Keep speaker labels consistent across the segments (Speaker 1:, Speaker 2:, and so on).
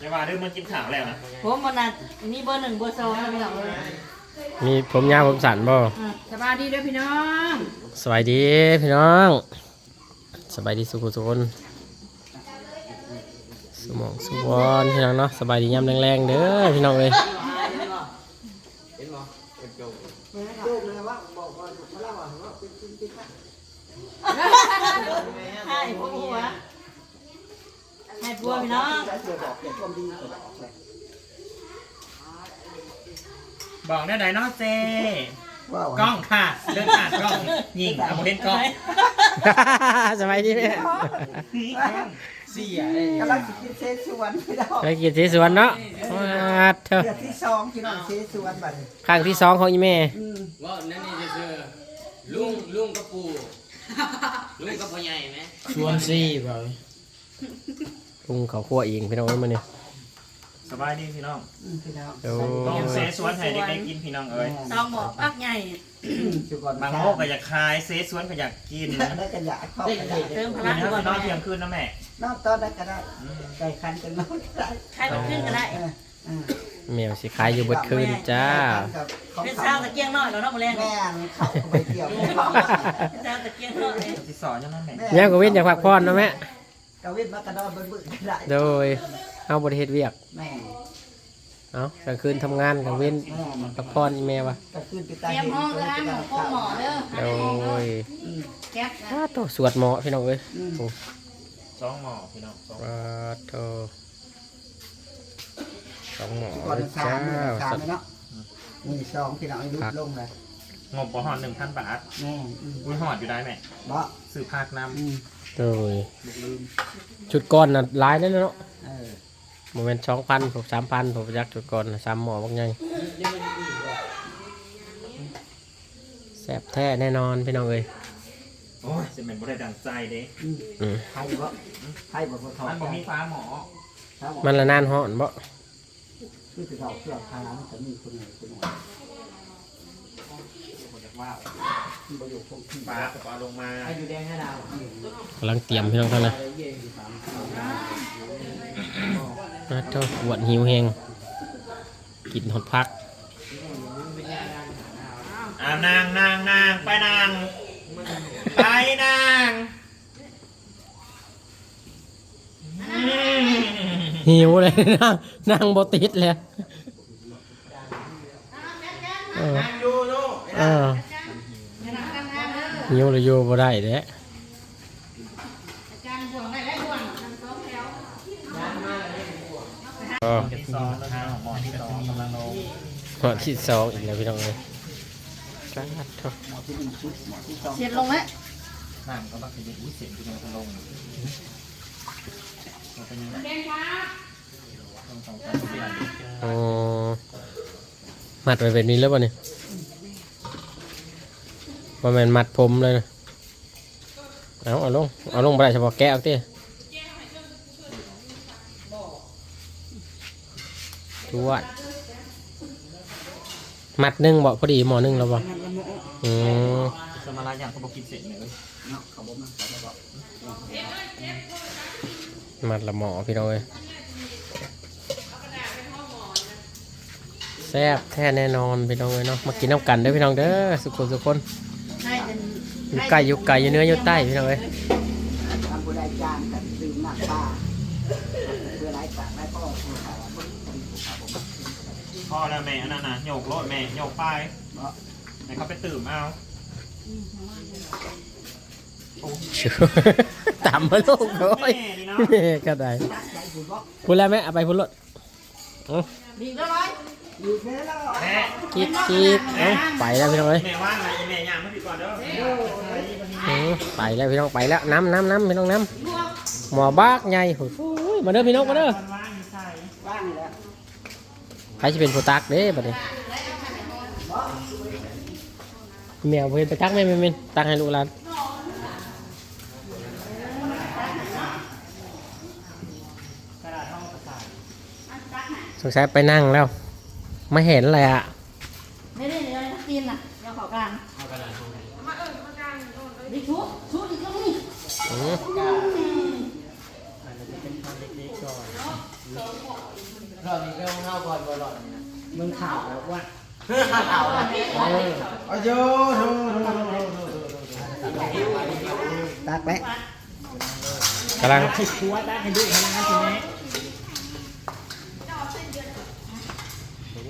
Speaker 1: จะว่าเรื่องมันกินข่าวแล้วนะ
Speaker 2: ผมมันน่ะมีเบอร์หนึ่งเบอร์สองนะพี่น้องเอ้ย
Speaker 3: มีผมยาวผมสั้นบ่
Speaker 2: อืม
Speaker 4: สบายดีเด้อพี่น้อง
Speaker 3: สบายดีพี่น้อง สบายดีสุขุสุคนสมองสุวรรณพี่น้องเนาะสบายดียามแรงๆเด้อพี่น้องเลย
Speaker 2: ให้ผัวให้ ผัวพี่น้อง
Speaker 1: บอกได้ไหนเนาะเจกล้องค่ะเรื่องขาดกล้องยิงเอาโมเห็นกล้อง
Speaker 3: สบายดีแม่
Speaker 1: เสียเลย
Speaker 5: กำลังสิกินเซสวนพี่น้อง
Speaker 3: ไปกินที่สวนเนาะมาเถอะ
Speaker 5: เดือนที่สองพี่น้องเซสวนบัดนี้
Speaker 3: ครั้งที่สองของอีแม่
Speaker 5: อืม
Speaker 6: ว่านั่นนี่จะคือลุงลุงกับปู่ลุงกับพ่อใหญ่ไหม
Speaker 1: ชวนซี่บ่
Speaker 3: ลุ งเขาคั่วเองพี่น้องเอ้ยมาเนี่ย
Speaker 1: สบายดีพี่น้อง
Speaker 5: อืมพี่น้อง
Speaker 3: โอ้
Speaker 1: ต้องเซสวนให้เด็กๆกินพี่น้องเอ้ย
Speaker 2: ต้องบอกปักใหญ่
Speaker 5: สุกร
Speaker 1: บางโมกก็อยากคายเซสวนก็อยากกิน
Speaker 5: ได้กันอยากเข้ากันอยาก
Speaker 2: เติมพ
Speaker 1: กิ
Speaker 2: ลั
Speaker 1: น
Speaker 2: ง
Speaker 1: เนื้อ
Speaker 2: ก่อน
Speaker 1: นอน
Speaker 2: แม่
Speaker 1: เที่ยงคืนนะแม่
Speaker 5: นอกตอนได้ก็ได้ไก่คันกันนอนก็ได้
Speaker 2: ใครมาขึ้นก็ได้
Speaker 5: เออเออ
Speaker 3: แมวสิขายอยู่เบดคืนจ้า
Speaker 5: กับของ
Speaker 2: เป็น
Speaker 5: เขา
Speaker 2: เช้าตะเกียงน้อยแล้วเนาะมาแรง
Speaker 5: แม่นเขาก็ไปเที่ยว
Speaker 2: เป็นเช้าตะเกียงน้อย
Speaker 1: ที่สอนยังไงแม่
Speaker 5: แม่
Speaker 3: แม่ก็เว้นอยากพักผ่อนเนาะแม่
Speaker 5: กวินมากระดอนเบิ่งๆก็ได้
Speaker 3: โดยเอาบริเฮ็ดเวียก
Speaker 5: แม่
Speaker 3: เอากลางคืนทำงานกลางเว้น
Speaker 5: แม่มัน
Speaker 3: พักผ่อนอีแม่วะ
Speaker 5: ก็คืนไป
Speaker 4: เต
Speaker 5: ตาย
Speaker 4: รียมห้องก็ได้หมอพ่อหมอเด้อ
Speaker 3: โดย
Speaker 5: อืม
Speaker 4: แก๊ปนะ
Speaker 3: อ้าโตสวดหมอพี่น้องเอ้ย
Speaker 5: อืม
Speaker 3: โอ้
Speaker 1: สองหมอพี่น้องสอง
Speaker 3: ปาโตสองหมอ
Speaker 5: ก่อน
Speaker 3: เลย
Speaker 5: สา
Speaker 3: จ้าม
Speaker 5: มื้อสาม
Speaker 3: สัตว์
Speaker 5: เลยเนาะนี่สองพี่น้องอายุลงเลย
Speaker 1: งบปหอนหนึ่งพันบาท
Speaker 5: แม่อืม
Speaker 1: อุ้ยหอดอยู่ได้แม่
Speaker 5: เนาะ
Speaker 1: ซื้อภาคน
Speaker 5: อืม
Speaker 3: โดยชุดก้อนน่ะหลายแล้วเนาะ
Speaker 5: เออ
Speaker 3: โมเมนต์สองพันผมสามพันผมยักชุดก้อนน่ะสามหมอบางไงแซ่บแท้แน่นอนพี่น้องเอ้ยำ
Speaker 1: โอ้ยจะเป็นบ่ได้ดังใจเด้
Speaker 5: อืม
Speaker 3: อืม
Speaker 5: ไทยบ่ไทยบ่บ่ทอ
Speaker 1: มันบ่มีฟ้าหมอ
Speaker 3: มันละนานห่อนบ่
Speaker 5: คือสิเขาเครื่องทางมันจะมีคนหนึ่งคนหนึ่ง
Speaker 1: ผ มจะว่า
Speaker 5: ที่บ่อยู่คงที่
Speaker 1: ฟ้าก็เอาลงมา
Speaker 6: อยู่แดงให้ดาว
Speaker 3: กำลังเตรียมพี่น้องเท่านั้นนะเจ้าปวดหิวแหงกินหดพัก
Speaker 1: อ่านางนางนางไปนางไปนางอืม
Speaker 3: หิวเลยนั่งนั่งบติดเลยเออ
Speaker 1: นั่งอยู่ลูก
Speaker 3: เออหิวเลยอยู่บ่ได้เด้
Speaker 4: อาจารย์ห่วงได้ได้ห่วงทำสองแถว
Speaker 3: ก็
Speaker 1: ที่สองนะครับหมอที่สองกำลังลง
Speaker 3: หมอที่สองอีกแล้วพี่น้องเลยจ้าทุ
Speaker 5: หมอที่หนึ่งชุดหมอที่สอง
Speaker 4: เสร็จลงแล้ว
Speaker 1: น้ำก็บักจะอุ้ยเสียงที่มันจะลงมันเป็นยังไง
Speaker 4: แดงครับ
Speaker 1: ต้องสองสามสี่ห้า
Speaker 3: อ๋อมัดไว้แบบนี้แล้วป่ะเนี่ย ว่ามันมัดผมเลยนะเอาเอาลง เอาลงไปเฉพาะแกะเอาเต้จวดมัดหนึ่งบ่พอดีหมอนึ่งแล้วบ่อืม
Speaker 1: สมาลายอย่างเขาบอกกินเสร็จเลย
Speaker 5: เนาะเขาบอกมาเขาบอก
Speaker 3: มัดละหมอพี่น้องเอ้ยแซ่บแท้แน่นอนพี่น้องเอ้ยเนาะมากินน้ำกันเด้อพี่น้องเด้อสุขคนสุขคน อยู่ใกล้อยู่ไกลอยู่เนื้ออยู่ใต้พี่น้องเอ้ย
Speaker 5: ทำบุญได้จานกันดื่มน้ำปลาเพื่อไรต่างไรพ่อผู้ขาวผู้ขาวผม
Speaker 1: พ่อแล้วแม่อันนั้นนะโยกโลดแม่โยกไป
Speaker 5: เนาะ
Speaker 1: ให้เขาไปตื่มเอา
Speaker 3: ตามมาลูกโอ้ย
Speaker 1: แม่นี่เนาะ
Speaker 3: แม่ก็ได้
Speaker 5: ตักใจบุญบอก
Speaker 3: พูดแล้วไหมเอาไปพูดรถ
Speaker 4: ดีแล้วร้อย
Speaker 5: อยู่แม่ แล้ว
Speaker 1: แม่
Speaker 3: กีดกีดเอ้าไปแล้วพี่น้องเอ้ย
Speaker 1: แม่ว่างไหมแม่ย่างไม่ผิดก่อนเด้อ
Speaker 3: อืมไปแล้วพี่น้องไปแล้วน้ำน้ำน้ำพี่น้องน้ำหมอบากใหญ่โอ้ยมาเด้อพี่น้องมาเด้อ
Speaker 1: ใค
Speaker 3: รจะเป็นผู้ตักเด้บัดนี้แมวเพิ่นไปตักแม่แม่แม่ตักให้ลูกหลานสงสัยไปนั่งแล้ว ไม่เห็นเลยอะ
Speaker 2: ไม่ได้เลยกินน่ะเราขอกลางดิชุบชุบอีกแล้วนี่
Speaker 3: อืม
Speaker 1: อาจจะเป็นทางเล็กๆก่อน
Speaker 6: รอบนี้ก็ต้องเข้าก่อนบ่รอบนี้นะ
Speaker 1: มึงข่าวแล้วว่า
Speaker 6: เอาละ
Speaker 1: อายุโธ่โธ่โธ่โธ่โธ่
Speaker 5: ตักแปะ
Speaker 3: กำลัง
Speaker 1: ให้ชัวร์ได้ให้ดูให้นะใช่ไหม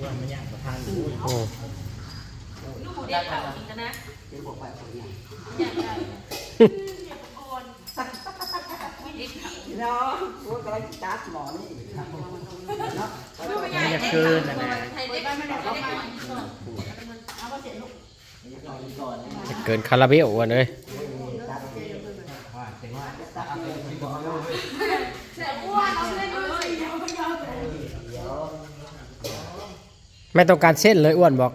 Speaker 1: ว่า มันากกว่าทางดู
Speaker 3: อืม
Speaker 4: ลูกเด็กเขาอีกนะ
Speaker 5: เดี๋ยวบอกไปคนนี้
Speaker 4: อยากได้
Speaker 5: เนาะพวกกำลังตัดหมอนี่เนาะ
Speaker 4: ลูกไม่ใหญ่
Speaker 1: มันจะเกินนะนะ
Speaker 4: ไทยเด็กไม่ได้เด็กเอายลูก
Speaker 3: จะเกินคาราเบลวันเลย
Speaker 4: เสียอ้วนเอาเล่นด้วย
Speaker 3: ไม่ต้องการเส้นเลยอ้วนบอก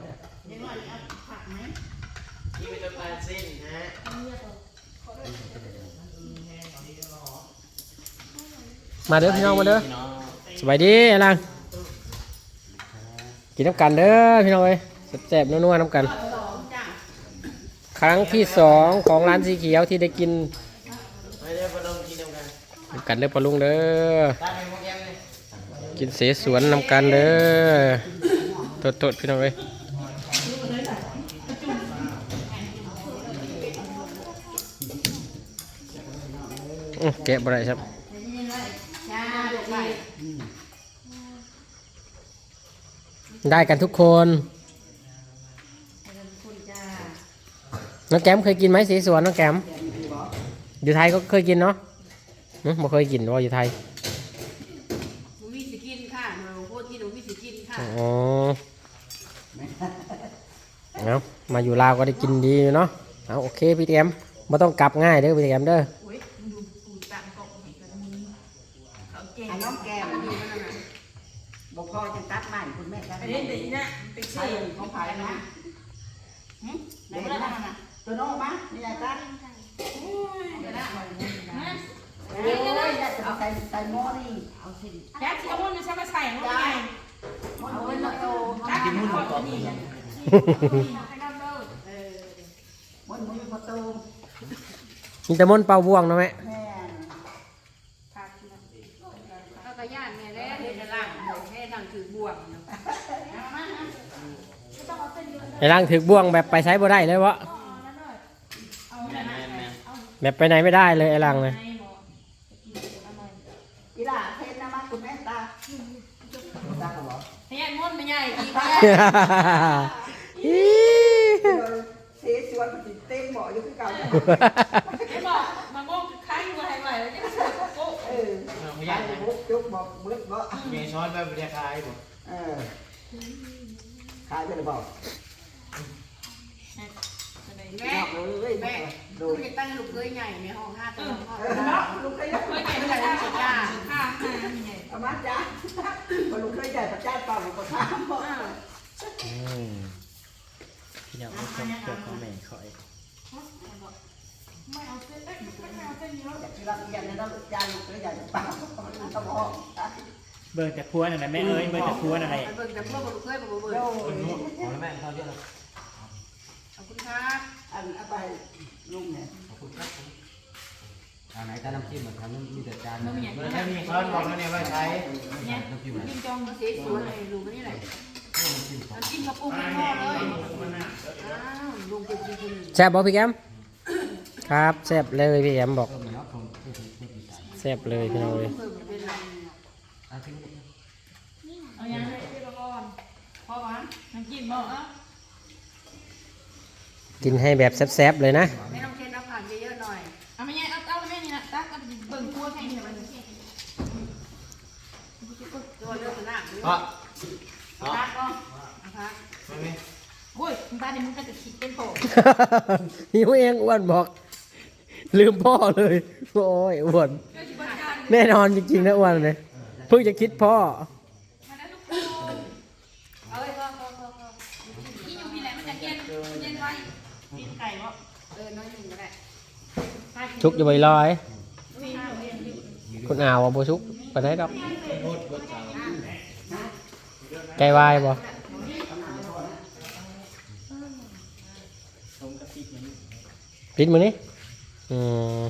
Speaker 3: มาเด้อพี่น้องมาเด้อสบายดีอะไรลังกินน้ำกันเด้อพี่น้องเอ้ยแซ่บๆนัวๆน้ำกัน ครั้งที่สองของร้านสีเขียวที่ได้กิน
Speaker 6: กินน้ำ
Speaker 3: กันเด้อปลาลุงเด้อ
Speaker 6: กิ
Speaker 3: นเสสวนน้ำกันเด้อ ตดๆพี่น้องเอ้ยอื้อแกะบ่ได้ครับ
Speaker 4: ได้
Speaker 3: กันทุกคนน้องแก้มเคยกินไหมเสสวนน้องแก้มอยู่ไทยก็เคยกินเนาะหึบ่เคยกินว่าอยู่ไทย
Speaker 4: หนูมีสิกินค่ะหนูพูดที่หนูมีสิกินค่ะ
Speaker 3: อ๋อเอา มาอยู่ลาวก็ได้กินดีอยู่เนาะเอาโอเคพี่แก้มไม่ต้องกลับง่ายเด้อพี่แก้มเด้อ
Speaker 4: โอ้ยดูปูตามกล่องให้กันมึงเขาเก่ง
Speaker 5: อันน้องแก้ม
Speaker 4: มันอยู่นั่นนะ
Speaker 5: บอกพ่อจะตัดใหม่คุณแม่ตัด
Speaker 4: อันนี้ดีนะเป็น
Speaker 5: ใช่
Speaker 4: สี่
Speaker 5: ของไผ่นะ
Speaker 4: ไหนก็ได้นั่นน่ะ
Speaker 5: ตัวน้องมานี่ยายตัด
Speaker 4: เดี๋ยวนะ
Speaker 5: โอ้ยยายจะใส่ใส่หม้อนี่
Speaker 4: เอาสิแค่เชียวมันไม่ใช่มาใส่ของไงเอาไว้ละโตจ้าที่มุ่นก่อนนี่ให้น้ำเลิศเออ
Speaker 5: มันมือประตู
Speaker 3: มีแต่มนต์เป่าบ่วงเนาะแม่
Speaker 5: แม่
Speaker 4: ขาดนะเอากระย่านเนี่ยแล้วเดี๋ยวจะล่างให้นั่งถือบ่วงเนาะเอามานะไม่ต้องเอาเส้นเยอะ
Speaker 3: ไอ้ร่างถือบ่วงแบบไปใช้บ่ได้เลยวะ
Speaker 4: เอา
Speaker 6: แม่
Speaker 4: แม่
Speaker 6: แม่แม่
Speaker 3: แบบไปไหนไม่ได้เลยไอ้ร่างเลย
Speaker 5: กีฬาเทนนะมาคุณแม่ตาตาเหรอ
Speaker 4: ไม่ใหญ่ม้วนไม่ใหญ่อีก
Speaker 5: เทสวนติดเต็ม บออยู่ที่เก่า
Speaker 4: ไม่บอกมาโง่คือค้างอยู่ไหนไหวแล้วจะเสือกโก้
Speaker 5: เออ
Speaker 6: เอาไม่ยากนะ
Speaker 5: บุกจุกบอกมืดบ่
Speaker 6: เมีช้อนแบบเรียกคายบ่
Speaker 5: เออขายไปเลยบอก
Speaker 4: แม่
Speaker 5: บอกเลยแม่ดู
Speaker 4: คุณจะตั้งลูกเคยใหญ่ในห้องห้าตัวห้อง
Speaker 5: เออเนาะลุงเคย
Speaker 4: เคยใหญ่ไม่ใหญ่ไม่ใหญ่จ้าห้าห้าใหญ่
Speaker 5: เอามาจ้าพอลุงเคยใหญ่ประจ้าเปล่าหรือประทามบ่
Speaker 1: พี่น้องเอาความเกี่ยวกับแม่คอย
Speaker 4: ไม่เอาเส้นเอ้ยไม่เอาเส้นเยอะ
Speaker 5: อยากกินรับเรียนนะเนาะจานลุงเคยใหญ่เปล่ามันต้องบอก
Speaker 1: เบิร์แต่พัวนั่นแหละแม่เอ้ยเบิร์แต่พัวนั่นแหละ
Speaker 4: เบิ่งแต่พวกลูกเคยบอกเบิ่ง
Speaker 5: โอ้ย
Speaker 6: ขอแล้วแม่เขาเยอะแล้ว
Speaker 4: ขอบคุณครับ
Speaker 5: อันเอาไปลุงเนี่ย
Speaker 7: อันไหนแต่น้ำจิ้มมันทำมีแต่จาน
Speaker 4: ไม่ใหญ่
Speaker 6: เมื่อถ้ามีช้อนบอกแล้วเนี่ยว่าใช้
Speaker 4: เนี่ย
Speaker 7: น้ำจิ้ม
Speaker 4: กินจองมาเสียสวยเลยลุงก็นี่แหละ น้ำจิ้มกระปุกไม่พอเลยอ้าวลุงเป็นจริง
Speaker 3: แซ่บบ่พี่แก้มครับแซ่บเลยพี่แก้มบอก
Speaker 7: เนาะผมผู้ผู้ผู้อีสาน
Speaker 3: แซ่บเลยพี่น้องเลย
Speaker 4: ๆเพิ่มเป็นไร
Speaker 7: อันที่
Speaker 4: เอายังไงพี่ประกรณ์พอวะน้ำจิ้มบอกอะ
Speaker 3: กินให้แบบแซ่บๆเลยนะ
Speaker 4: ไม่ต้องเค็มเอาผ่านเยอะๆหน่อย เอาไม่ใช่เอาเอาไม่นี่นะตักเอาเบิ่งคั่วแค่นี้มันตัวเลือกหน้าหรือ
Speaker 6: เพ ราะ
Speaker 4: พักก็พัก
Speaker 6: ไม่ไม่
Speaker 4: โอ้ยบ้านนี้มึงก็จะคิดเป็นโผ
Speaker 3: หิวเองอ้วนบอก ลืมพ่อเลย โอ้ยอ้วน
Speaker 4: ก็ที่บ้านกัน
Speaker 3: แน่นอนจริงๆนะอ้วนเลยเพิ่งจะคิดพ่อ
Speaker 4: มาได้ทุกคนเอาเลยพอพอพอพอที่อยู่ที่ไหนมันจะเย็นเย็นไว้กินไก่วะเออน้อยหนึ่งก็ได้
Speaker 3: ชุกอยู่ใบลอย
Speaker 4: มีข้าวเย็นอยู่
Speaker 3: คุณอาวว่าบ่ชุกไปได้ดอก ไก่วายบ่ปิดมือนี่อืม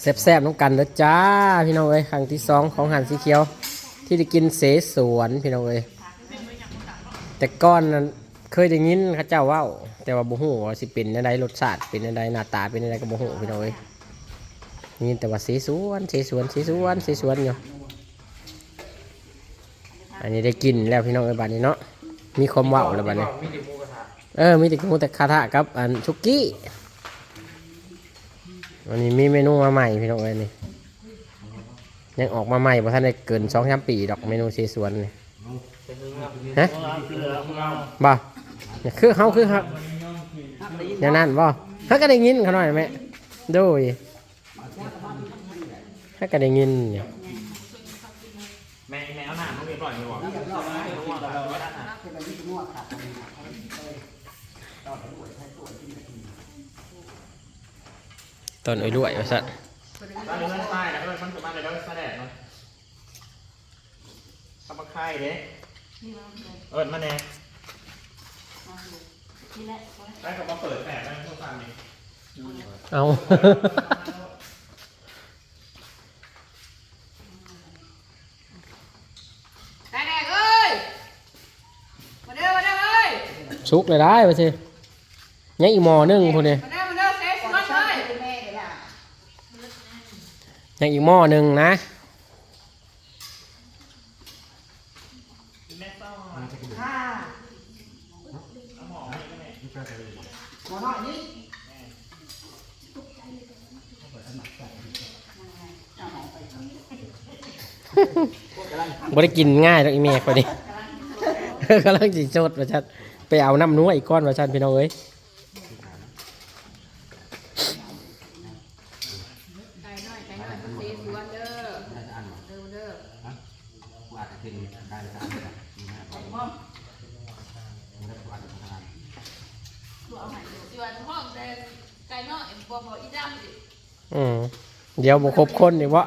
Speaker 3: แซ่บๆน้ำกันเด้อจ้า พี่น้องเอ้ยครั้งที่สองของหันสีเขียว ที่ได้กินเสสวนพี่น้องเอ้ยแต่ก้อนนั้นเคยได้ยินเขาเจ้าว่าแต่ว่าบ่ฮู้ว่าสิเป็นจังไดรสชาติเป็นจังไดหน้าตาเป็นจังไดก็บ่ฮู้พี่น้องเอ้ย ยินแต่ว่าเสสวนเสสวนเสสวนเสสวนอยู่อันนี้ได้กินแล้วพี่น้องเอ้ยบัดนี้เนาะมีความเว้าแล้วบัดนี้
Speaker 1: มีแต่หมูกระทะ
Speaker 3: เออมีแต่งูแต่คาถากับอันชุกี้วันนี้มีเมนูมาใหม่พี่น้องเอ้ยนี่ยังออกมาใหม่เพราะท่านได้เกินสองสามปีดอกเมนูเชสวนนี่ฮะบ่เนี่ยคือเฮาคือครับอย่างนั้นบ่ถ้าก็ได้ยินเขาหน่อยไหมดูย ถ้าก็ได้ยินเนี่ย
Speaker 1: แม่แม่เอาหน้าเขาเรียบร้อยไหมวะ
Speaker 5: เรียบร้อยเป็นแบบนี้งัวขาด
Speaker 3: ต้นอ้อยด้วยว่าสัตว์
Speaker 1: ตอนนี้มันตายแล้วมันมันจะมาเลยแล้วแสดงเนาะทำมาไข่เด้เอิดมาแน่
Speaker 2: นี่แหละ
Speaker 1: ได้กับมาเปิดแผลได้ทุกครั้งนี้
Speaker 3: เอา
Speaker 4: แดกเอ้ยมาเด้อมาเด้อเอ้ย
Speaker 3: ชุกเลยได้ไปสิยังอีกหมอหนึงพูดเลย
Speaker 4: มาเด้อมาเด้อเซฟมัน
Speaker 5: นแม่เลย
Speaker 3: ยังอีกหม้อหนึ่งนะ
Speaker 5: ค่ะหมอน้อยนี่
Speaker 3: บ่ได้กินง่ายหรอกอีเมฆพอดีกำลังจิโจดว่าชัน ไปเอาน้ำนัวอีกก้อนว่าชันพี่น้องเอ้ย
Speaker 4: ไก่น้อยไก่น้อยเซฟสวนเด้อ
Speaker 7: ได้จะอ่านหรอ
Speaker 4: เด้อเด้อ
Speaker 7: ฮะกูอาจจะเป็นได้จะอ่านได้มีหน้าไปไม่ได้กูอ่านทาง
Speaker 2: อยู่อันห้องแต่ไก่น้อยบ่บ่อีดำดิ
Speaker 3: อืมเดี๋ยวบ่ครบคนเดี๋ยวบ่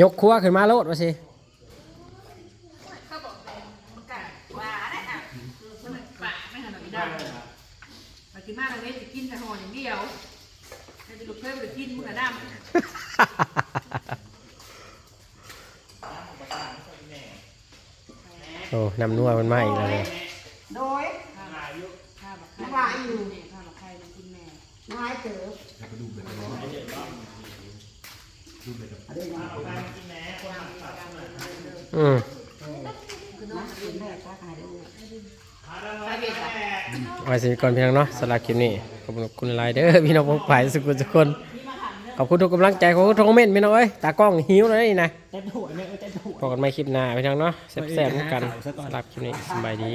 Speaker 3: ยกครัวขึ้นมาโลดว่าสิ
Speaker 2: เขาบอกแต่มันกัดว่าได้อะมันปากไม่หันอีดำ
Speaker 4: มากินมากเลยจะกินแต่ห่ออย่างเดียวให้จะลูกเพิ่มหรือกินมึงอะดำ
Speaker 3: โอ้น้ำนัวมันมาอีกแล้วเนี่ย
Speaker 5: โดย
Speaker 4: ข้าวบักไข่
Speaker 5: ไม่ว่าอยู่
Speaker 4: ข้าวบักไข่มากินแม่
Speaker 5: น้อยเต๋อ
Speaker 7: แล้วก็ดูเบ็ดร้อนดูเบ็ด
Speaker 5: อะไรอย่างเงี้ย
Speaker 3: อืม
Speaker 5: นะเป็นแม่ค้าขายได้
Speaker 4: ใส่เบ็ดอะ
Speaker 3: ไว้สิก่อนพี่น้องเนาะสลากคลิปนี้ขอบคุณหลายเด้อพี่น้องผมไปสุขุทุกคนขอบคุณทุกกำลังใจขอบคุณทุกคอมเมนต์พี่น้องเอ้ยตากล้องหิวเลยนะพบกันใหม่คลิปหน้าพี่น้องเนาะแซ่บๆกันสลับคลิปนี้สบายดี